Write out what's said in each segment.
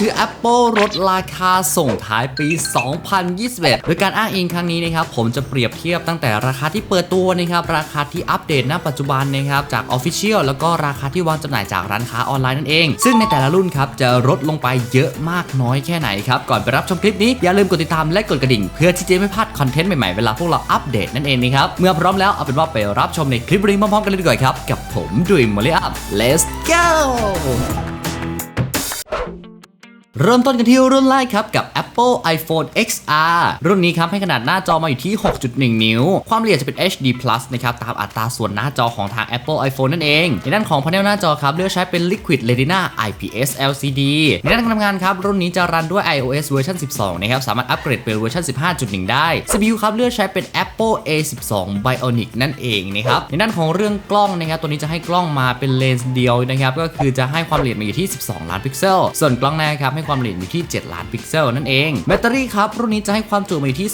ถือ Apple ลดราคาส่งท้ายปี 2021 โดยการอ้างอิงครั้งนี้นะครับผมจะเปรียบเทียบตั้งแต่ราคาที่เปิดตัวนะครับราคาที่อัปเดตณปัจจุบันนะครับจาก Official แล้วก็ราคาที่วางจำหน่ายจากร้านค้าออนไลน์นั่นเอง ซึ่งในแต่ละรุ่นครับจะลดลงไปเยอะมากน้อยแค่ไหนครับก่อนไปรับชมคลิปนี้อย่าลืมกดติดตามและกดกระดิ่ง เพื่อที่จะไม่พลาดคอนเทนต์ใหม่ๆเวลาพวกเราอัปเดตนั่นเองนะครับเมื่อพร้อมแล้วเอาเป็นว่าไปรับชมในคลิปนี้พร้อมๆกันเลยดีกว่าครับกับผมดุยมอลลี่อัพ let's go เริ่มต้นกันที่รุ่นแรกครับกับ Apple iPhone XR รุ่นนี้ครับให้ขนาดหน้าจอมาอยู่ที่ 6.1 นิ้ว ความละเอียดจะเป็น HD Plus นะครับ ตามอัตราส่วนหน้าจอของทาง Apple iPhone นั่นเอง ในด้านของพาเนลหน้าจอครับ เลือกใช้เป็น Liquid Retina IPS LCD ในด้านการทำงานครับ รุ่นนี้จะรันด้วย iOS เวอร์ชัน12 นะครับ สามารถอัปเกรดเป็นเวอร์ชัน15.1 ได้ CPU ครับเลือกใช้เป็น Apple A12 Bionic นั่นเองนะครับ ในด้านของเรื่องกล้องนะครับ ตัวนี้จะให้กล้องมาเป็นเลนส์เดียวนะครับ ก็คือจะให้ความละเอียดมาอยู่ที่ 12 ล้านพิกเซล ส่วนกล้องหน้าครับให้ความละเอียดอยู่ที่ 7 ล้านพิกเซลนั่นเองแบตเตอรี่ครับ รุ่นนี้จะให้ความจุมาอยู่ที่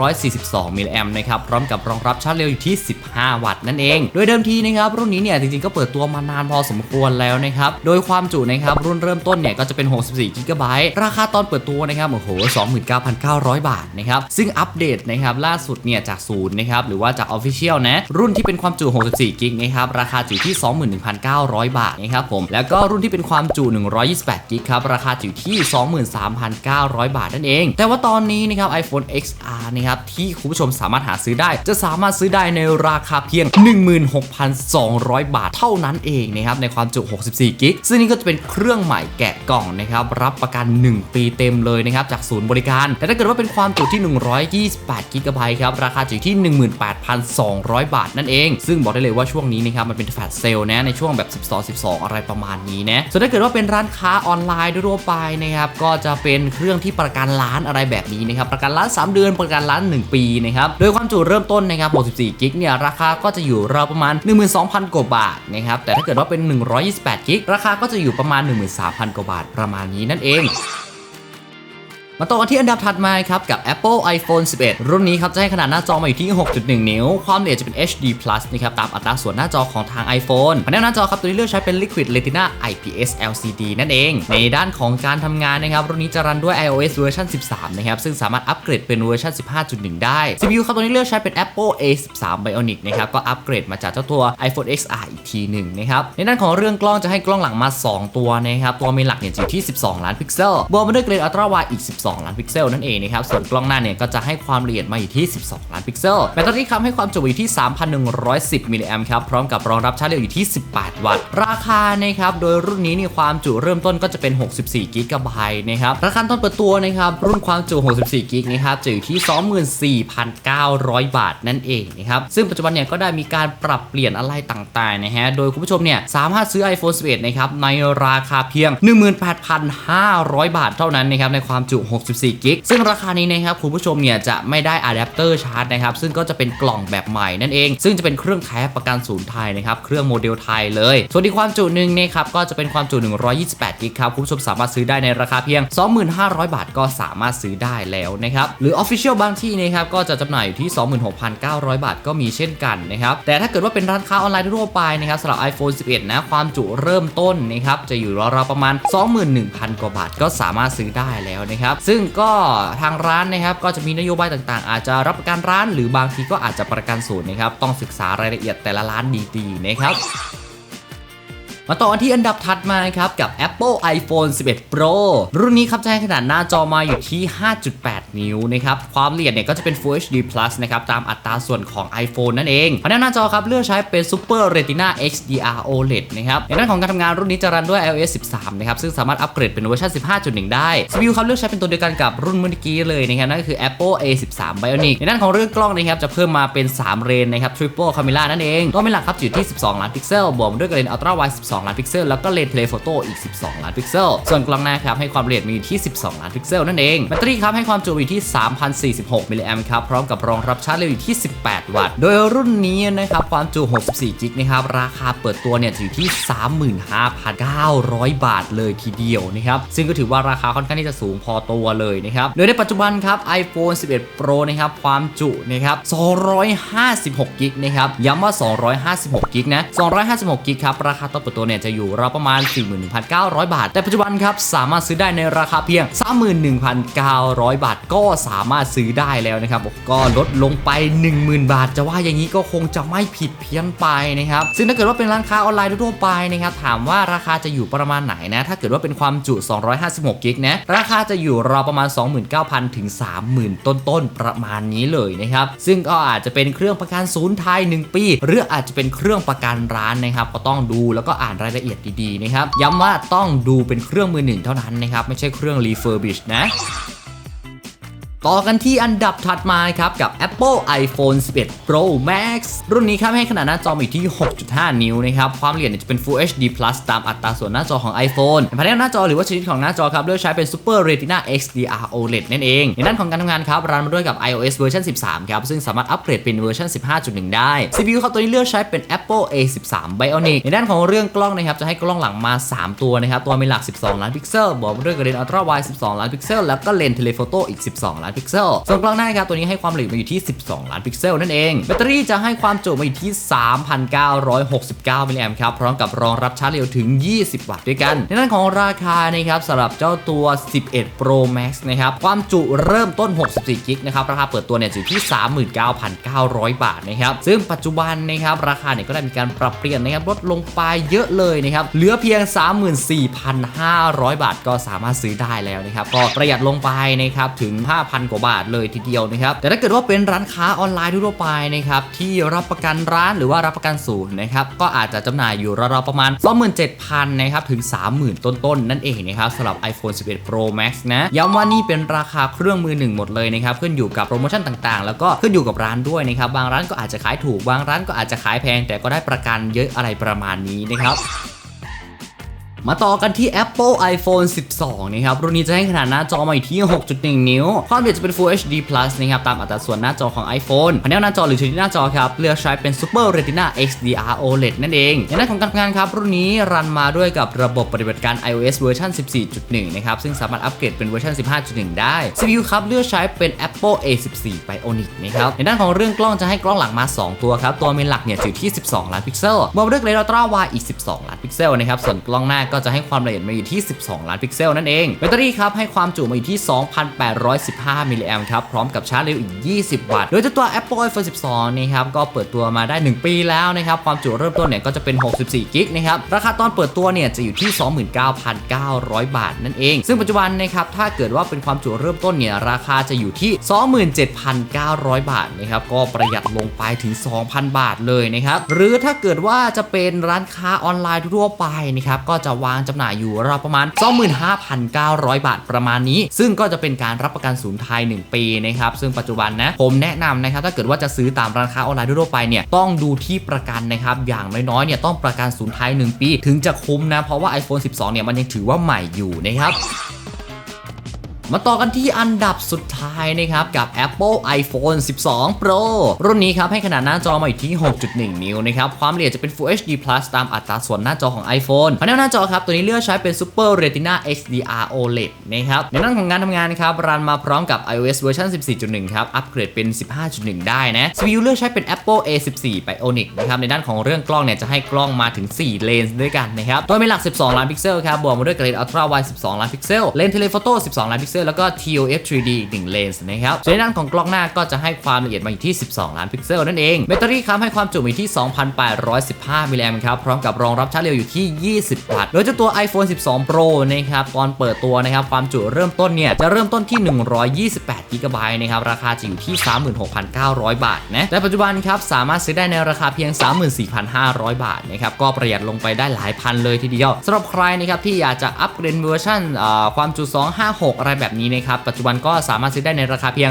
2,942 มิลลิแอมป์นะครับ พร้อมกับรองรับชาร์จเร็วอยู่ที่ 15 วัตต์นั่นเอง โดยเดิมทีนะครับรุ่นนี้เนี่ยจริงๆก็เปิดตัวมานานพอสมควรแล้วนะครับ โดยความจุนะครับรุ่นเริ่มต้นเนี่ยก็จะเป็น 64 กิกะไบต์ ราคาตอนเปิดตัวนะครับโอ้โห 29,900 บาทนะครับซึ่งอัปเดตนะครับล่าสุดเนี่ยจากศูนย์นะครับหรือว่าจาก Official นะรุ่นที่เป็นความจุ 64 กิกนะครับราคาอยู่ที่ 21,900 บาทนะครับผมแล้วก็รุ่นที่เป็นความจุ 128 กิกครับราคาอยู่ที่ 23,900บาทนั่นเอง แต่ว่าตอนนี้นะครับ iPhone XR นะครับที่คุณผู้ชมสามารถหาซื้อได้ จะสามารถซื้อได้ในราคาเพียง 16,200 บาทเท่านั้นเองนะครับในความจุ 64 กิก ซึ่งนี่ก็จะเป็นเครื่องใหม่แกะกล่องนะครับรับประกัน 1 ปีเต็มเลยนะครับจากศูนย์บริการ แต่ถ้าเกิดว่าเป็นความจุที่ 128 กิกะไบต์ครับราคาอยู่ที่ 18,200 บาทนั่นเอง ซึ่งบอกได้เลยว่าช่วงนี้นะครับมันเป็นแฟลชเซลนะในช่วงแบบ 12 12 อะไรประมาณนี้นะส่วนถ้าเกิดว่าเป็นร้านค้าออนไลน์ทั่วไปนะครับก็จะเป็นเครื่องที่ประกันล้านอะไรแบบนี้นะครับประกันล้าน 3 เดือนประกันล้าน 1 ปีนะครับโดยความจุเริ่มต้นนะครับ64กิกเนี่ยราคาก็จะอยู่ราวประมาณ 12,000 กว่าบาทนะครับแต่ถ้าเกิดว่าเป็น 128กิกราคาก็จะอยู่ประมาณ 13,000 กว่าบาทประมาณนี้นั่นเอง มาต่อกันที่อันดับถัดมาครับกับ Apple iPhone 11 รุ่นนี้ครับจะให้ขนาดหน้าจอมาอยู่ที่ 6.1 นิ้ว ความละเอียดจะเป็น HD Plus นะครับตามอัตราส่วนหน้าจอของทาง iPhone พาเนลหน้าจอครับตัวนี้เลือกใช้เป็น Liquid Retina IPS LCD นั่นเอง ในด้านของการทำงานนะครับรุ่นนี้จะรันด้วย iOS เวอร์ชัน13 นะครับซึ่งสามารถอัปเกรดเป็นเวอร์ชัน15.1 ได้ CPU ครับตัวนี้เลือกใช้เป็น Apple A13 Bionic นะครับก็อัปเกรดมาจากเจ้าตัว iPhone XR อีกทีหนึ่งนะครับในด้านของเรื่องกล้องจะให้กล้องหลังมา 2 ตัวนะครับตัวเมนหลักเนี่ยอยู่ที่ 12 ล้านพิกเซลบวกมาด้วยเกรดอัลตร้าไวอีก 12ล้านพิกเซลนั่นเองนะครับ ส่วนกล้องหน้าเนี่ยก็จะให้ความละเอียดมาอยู่ที่ 12 ล้านพิกเซล แบตเตอรี่ครับให้ความจุอยู่ที่ 3,110 มิลลิแอมป์ครับ พร้อมกับรองรับชาร์จเร็วอยู่ที่ 18 วัตต์ ราคานะครับ โดยรุ่นนี้เนี่ยความจุเริ่มต้นก็จะเป็น 64 กิกะไบต์นะครับ ราคาต้นเปิดตัวนะครับ รุ่นความจุ 64 กิกนะครับจะอยู่ที่ 24,900 บาทนั่นเองนะครับ ซึ่งปัจจุบันเนี่ยก็ได้มีการปรับเปลี่ยนอะไรต่างๆนะฮะ โดยคุณผู้ชมเนี่ยสามารถซื้อ iPhone 11 นะครับในราคาเพียง 18,500 บาทเท่านั้นนะครับในความจุ64กิกซึ่งราคานี้นะครับคุณผู้ชมเนี่ยจะไม่ได้อะแดปเตอร์ชาร์จนะครับซึ่งก็จะเป็นกล่องแบบใหม่นั่นเอง ซึ่งจะเป็นเครื่องแท้ประกันศูนย์ไทยนะครับเครื่องโมเดลไทยเลย ส่วนที่ความจุหนึ่งนะครับก็จะเป็นความจุ 128กิกครับคุณผู้ชมสามารถซื้อได้ในราคาเพียง 25,000บาทก็สามารถซื้อได้แล้วนะครับหรือ Official บางที่นะครับก็จะจำหน่ายอยู่ที่ 26,900 บาทก็มีเช่นกันนะครับแต่ถ้าเกิดว่าเป็นร้านค้าออนไลน์ทั่วไปนะครับสำหรับ iPhone 11 นะความจุเริ่มต้นนะครับจะอยู่ราวๆประมาณ 21,000 กว่าบาทก็สามารถซื้อได้แล้วนะครับซึ่งก็ทางร้านนะครับก็จะมีนโยบายต่างๆ อาจจะรับประกันร้าน หรือบางทีก็อาจจะประกันศูนย์นะครับต้องศึกษารายละเอียดแต่ละร้านดีๆนะครับ มาต่อที่อันดับถัดมาครับกับ Apple iPhone 11 Pro รุ่นนี้ครับจะให้ขนาดหน้าจอมาอยู่ที่ 5.8 นิ้วนะครับ ความละเอียดเนี่ยก็จะเป็น Full HD Plus นะครับตามอัตราส่วนของ iPhone นั่นเองพาเนหน้าจอครับเลือกใช้เป็น Super Retina XDR OLED นะครับในด้านของการทำงานรุ่นนี้จะรันด้วย iOS 13 นะครับ ซึ่งสามารถอัปเกรดเป็นเวอร์ชัน15.1 ได้ CPU ครับเลือกใช้เป็นตัวเดียวกันกับรุ่นเมื่อกี้เลยนะครับนั่นก็คือ Apple A13 Bionic ในด้านของเรื่องกล้องนะครับจะเพิ่มมาเป็น 3 เรนนะครับ Triple Camera นั่นเองตัวเป็นหลักครับอยู่ที่ 12 ล้านพิกเซลบวกด้วยเลน Ultra Wide 12ล้านพิกเซล แล้วก็เลนส์เทเลโฟโต้อีก 12 ล้านพิกเซล ส่วนกล้องหน้าครับให้ความละเอียดมีที่ 12 ล้านพิกเซลนั่นเองแบตเตอรี่ครับให้ความจุอยู่ที่ 3,046มิลลิแอมป์ครับพร้อมกับรองรับชาร์จเร็วอยู่ที่ 18 วัตต์ โดยรุ่นนี้นะครับความจุ 64 กิกนะครับราคาเปิดตัวเนี่ยอยู่ที่ 35,900 บาทเลยทีเดียวนะครับซึ่งก็ถือว่าราคาค่อนข้างที่จะสูงพอตัวเลยนะครับโดยในปัจจุบันครับ iPhone 11 Pro นะครับความจุนะครับ256 กิกนะครับย้ำว่า 256 กิกนะ 256 กิกครับราคาต้นเปิดตัวเนี่ยจะอยู่ราวประมาณ 41,900 บาท แต่ปัจจุบันครับสามารถซื้อได้ในราคาเพียง 31,900 บาท ก็สามารถซื้อได้แล้วนะครับก็ลดลงไป 10,000 บาท จะว่าอย่างนี้ก็คงจะไม่ผิดเพี้ยนไปนะครับซึ่งถ้าเกิดว่าเป็นร้านค้าออนไลน์ทั่วไปนะครับถามว่าราคาจะอยู่ประมาณไหนนะถ้าเกิดว่าเป็นความจุ 256 กิกนะราคาจะอยู่ราวประมาณ 29,000 ถึง 30,000 ต้นๆ ประมาณนี้เลยนะครับ ซึ่งก็อาจจะเป็นเครื่องประกันศูนย์ไทย 1 ปี หรืออาจจะเป็นเครื่องประกันร้านนะครับ ก็ต้องดูแล้วก็อ่านรายละเอียดดีๆนะครับ ย้ำว่าต้องดูเป็นเครื่องมือหนึ่งเท่านั้นนะครับ ไม่ใช่เครื่อง refurbish นะ ต่อกันที่อันดับถัดมาครับ กับ Apple iPhone 11 Pro Max รุ่นนี้ครับให้ขนาดหน้าจออยู่ที่ 6.5 นิ้วนะครับ ความละเอียดจะเป็น Full HD Plus ตามอัตราส่วนหน้าจอของ iPhone ภายในหน้าจอหรือว่าชนิดของหน้าจอครับ เลือกใช้เป็น Super Retina XDR OLED นั่นเอง ในด้านของการทำงานครับ รันมาด้วยกับ iOS เวอร์ชัน13 ครับ ซึ่งสามารถอัปเกรดเป็นเวอร์ชัน15.1 ได้ CPU ครับตัวนี้เลือกใช้เป็น Apple A13 Bionic ในด้านของเรื่องกล้องนะครับจะให้กล้องหลังมา 3 ตัวนะครับตัวมีหลัก 12 ล้านพิกเซลบวกมาด้วยกับเลนส์ Ultra Wide 12 ล้านพิกเซลแล้วก็เลนส์เทเลโฟโต้อีก 12ล้านพิกเซล ส่วนกล้องหน้าครับตัวนี้ให้ความละเอียดมาอยู่ที่ 12 ล้านพิกเซลนั่นเอง แบตเตอรี่จะให้ความจุมาอยู่ที่ 3,969 มิลลิแอมครับพร้อมกับรองรับชาร์จเร็วถึง 20 วัตต์ด้วยกัน ในด้านของราคานะครับสำหรับเจ้าตัว 11 Pro Max นะครับความจุเริ่มต้น 64 กิกนะครับราคาเปิดตัวเนี่ยอยู่ที่ 39,900 บาทนะครับซึ่งปัจจุบันนะครับราคาเนี่ยก็ได้มีการปรับเปลี่ยนนะครับลดลงไปเยอะเลยนะครับเหลือเพียง 34,500 บาท ก็สามารถซื้อได้แล้วนะครับก็ประหยัดลงไปนะครับถึง 5,000กว่าบาทเลยทีเดียวนะครับ แต่ถ้าเกิดว่าเป็นร้านค้าออนไลน์ทั่วไปนะครับที่รับประกันร้านหรือว่ารับประกันศูนย์นะครับก็อาจจะจำหน่ายอยู่ราวๆประมาณ 27,000นะครับถึง 30,000 ต้นๆนั่นเองนะครับสำหรับ iPhone 11 Pro Max นะย้ำว่านี่เป็นราคาเครื่องมือหนึ่งหมดเลยนะครับขึ้นอยู่กับโปรโมชั่นต่างๆ แล้วก็ขึ้นอยู่กับร้านด้วยนะครับบางร้านก็อาจจะขายถูกบางร้านก็อาจจะขายแพง แต่ก็ได้ประกันเยอะอะไรประมาณนี้นะครับ มาต่อกันที่ Apple iPhone 12 นะครับ รุ่นนี้จะให้ขนาดหน้าจอมาอยู่ที่ 6.1 นิ้ว ความละเอียดจะเป็น Full HD Plus นะครับ ตามอัตราส่วนหน้าจอของ iPhone แผงหน้าจอหรือชนิดหน้าจอครับ เลือกใช้เป็น Super Retina XDR OLED นั่นเอง ในด้านของการทำงานครับ รุ่นนี้รันมาด้วยกับระบบปฏิบัติการ iOS เวอร์ชัน14.1 นะครับ ซึ่งสามารถอัปเกรดเป็นเวอร์ชัน15.1 ได้ CPU ครับ เลือกใช้เป็น Apple A14 Bionic นะครับ ในด้านของเรื่องกล้องจะให้กล้องหลังมา 2 ตัวครับ ตัวเมนหลักเนี่ยอยู่ที่ 12 ล้านพิกเซลบวกด้วยเลนส์อัลตร้าวด์อีก 12 ล้านพิกเซลนะครับ ส่วนกล้องหน้าก็จะให้ความละเอียดมาอยู่ที่ 12 ล้านพิกเซลนั่นเองแบตเตอรี่ครับให้ความจุมาอยู่ที่ 2,815 มิลลิแอมครับพร้อมกับชาร์จเร็วอีก 20 วัตต์ โดยตัว Apple iPhone 12 นี่ครับก็เปิดตัวมาได้ 1 ปีแล้วนะครับความจุเริ่มต้นเนี่ยก็จะเป็น 64 กิกนะครับราคาตอนเปิดตัวเนี่ยจะอยู่ที่ 29,900 บาทนั่นเอง ซึ่งปัจจุบันนะครับถ้าเกิดว่าเป็นความจุเริ่มต้นเนี่ยราคาจะอยู่ที่ 27,900 บาทนะครับก็ประหยัดลงไปถึง 2,000 บาทเลยนะครับหรือถ้าเกิดว่าจะเป็นร้านค้าออนไลน์ทั่วไปนะครับก็จะวางจำหน่ายอยู่ราวประมาณ 25,900 บาทประมาณนี้ ซึ่งก็จะเป็นการรับประกันศูนย์ไทย 1 ปีนะครับซึ่งปัจจุบันนะผมแนะนำนะครับถ้าเกิดว่าจะซื้อตามร้านค้าออนไลน์ทั่วไปเนี่ยต้องดูที่ประกันนะครับอย่างน้อยๆเนี่ยต้องประกันศูนย์ไทย 1 ปี ถึงจะคุ้มนะเพราะว่า iPhone 12 เนี่ยมันยังถือว่าใหม่อยู่นะครับ มาต่อกันที่อันดับสุดท้ายนะครับ กับ Apple iPhone 12 Pro รุ่นนี้ครับ ให้ขนาดหน้าจอมาอยู่ที่ 6.1 นิ้วนะครับ ความละเอียดจะเป็น Full HD Plus ตามอัตราส่วนหน้าจอของ iPhone ภายในหน้าจอครับ ตัวนี้เลือกใช้เป็น Super Retina XDR OLED นะครับในด้านของงานทำงานครับ รันมาพร้อมกับ iOS เวอร์ชัน14.1 ครับ อัปเกรดเป็น 15.1 ได้นะ CPU เลือกใช้เป็น Apple A14 Bionic นะครับ ในด้านของเรื่องกล้องเนี่ยจะให้กล้องมาถึง 4 เลนส์ด้วยกันนะครับตัวมีหลัก 12 ล้านพิกเซลครับ บวกมาด้วยกับเลนส์ Ultra Wide 12 ล้านพิกเซล เลนส์เทเลโฟโต้12 ล้านพิกเซลแล้วก็ TOF 3D อีก1เลนส์นะครับส่วนในด้านของกล้องหน้าก็จะให้ความละเอียดมาอยู่ที่ 12 ล้านพิกเซลนั่นเองแบตเตอรี่ครับให้ความจุอยู่ที่ 2,815 มิลลิแอมป์ครับพร้อมกับรองรับชาร์จเร็วอยู่ที่ 20 วัตต์โดยเจ้าตัว iPhone 12 Pro นะครับตอนเปิดตัวนะครับความจุเริ่มต้นเนี่ยจะเริ่มต้นที่ 128 g b นะครับราคาจะอยู่ที่ 36,900 บาทนะแต่ปัจจุบันครับสามารถซื้อได้ในราคาเพียง 34,500 บาทนะครับก็ประหยัดลงไปได้หลายพันเลยทีเดียวสำหรับใครนะครับที่อยากจะอัปเกรดเวอร์ชันความจุ 256 อะไรแบบนี้นะครับ ปัจจุบันก็สามารถซื้อได้ในราคาเพียง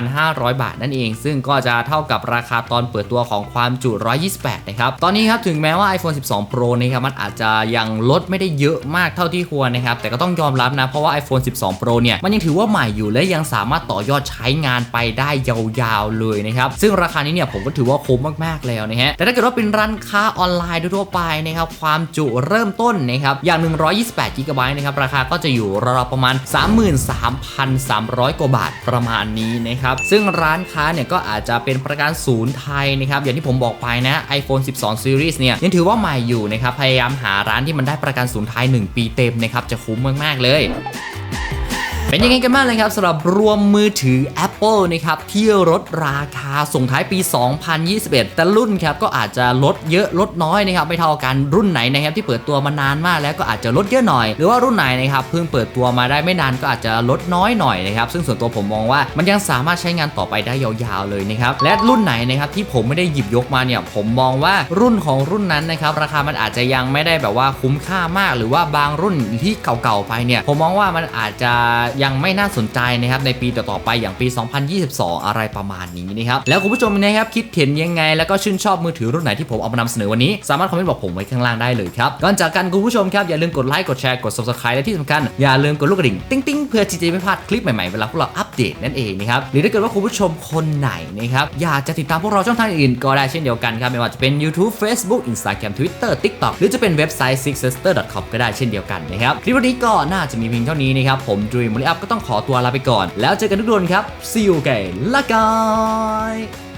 36,500 บาทนั่นเอง ซึ่งก็จะเท่ากับราคาตอนเปิดตัวของความจุ 128 นะครับ ตอนนี้ครับถึงแม้ว่า iPhone 12 Pro นะครับมันอาจจะยังลดไม่ได้เยอะมากเท่าที่ควรนะครับ แต่ก็ต้องยอมรับนะ เพราะว่า iPhone 12 Pro เนี่ยมันยังถือว่าใหม่อยู่และยังสามารถต่อยอดใช้งานไปได้ยาวๆเลยนะครับ ซึ่งราคานี้เนี่ยผมก็ถือว่าคุ้มมากๆแล้วนะฮะแต่ถ้าเกิดว่าเป็นร้านค้าออนไลน์ทั่วไปนะครับความจุเริ่มต้นนะครับอย่าง 128 g b นะครับราคาก็จะอยู่ราวๆประมาณ3,300 กว่าบาทประมาณนี้นะครับ ซึ่งร้านค้าเนี่ยก็อาจจะเป็นประกันศูนย์ไทยนะครับ อย่างที่ผมบอกไปนะ iPhone 12 Series เนี่ยยังถือว่าใหม่อยู่นะครับ พยายามหาร้านที่มันได้ประกันศูนย์ไทย 1 ปีเต็มนะครับ จะคุ้มมาก ๆ เลย เป็นยังไงกันบ้างเลยครับสำหรับรวมมือถือ Apple นะครับที่ลดราคาส่งท้ายปี 2021 แต่รุ่นครับก็อาจจะลดเยอะลดน้อยนะครับไม่เท่ากันรุ่นไหนนะครับที่เปิดตัวมานานมากแล้วก็อาจจะลดเยอะหน่อย หรือว่ารุ่นไหนนะครับเพิ่งเปิดตัวมาได้ไม่นานก็อาจจะลดน้อยหน่อยนะครับซึ่งส่วนตัวผมมองว่ามันยังสามารถใช้งานต่อไปได้ยาวๆเลยนะครับและรุ่นไหนนะครับที่ผมไม่ได้หยิบยกมาเนี่ยผมมองว่ารุ่นของรุ่นนั้นนะครับราคามันอาจจะยังไม่ได้แบบว่าคุ้มค่ามาก หรือว่าบางรุ่นที่เก่าๆไปเนี่ยผมมองว่ามันอาจจะยังไม่น่าสนใจนะครับในปีต่อๆไปอย่างปี 2022 อะไรประมาณนี้นะครับแล้วคุณผู้ชมนะครับคิดเห็นยังไง แล้วก็ชื่นชอบมือถือรุ่นไหนที่ผมเอามานำเสนอวันนี้ สามารถคอมเมนต์บอกผมไว้ข้างล่างได้เลยครับก่อนจากกันคุณผู้ชมครับอย่าลืมกดไลค์กดแชร์กด subscribe และที่สำคัญอย่าลืมกดลูกกระดิ่งติ๊งติ๊งเพื่อที่จะไม่พลาดคลิปใหม่ๆเวลาพวกเราอัปเดตนั่นเองนะครับหรือถ้าเกิดว่าคุณผู้ชมคนไหนนะครับอยากจะติดตามพวกเราช่องทางอื่นก็ได้เช่นเดียวกันครับไม่ว่าจะเป็น YouTube Facebook Instagram Twitter TikTok หรือจะเป็นเว็บไซต์ sixsister.com ก็ได้เช่นเดียวกันนะครับคลิปวันนี้ก็น่าจะมีเพียงเท่านี้นะครับผมด e ีม m ลิอัพก็ต้องขอตัวลาไปก่อน แล้วเจอกันทุกคนครับ see you again ละกาย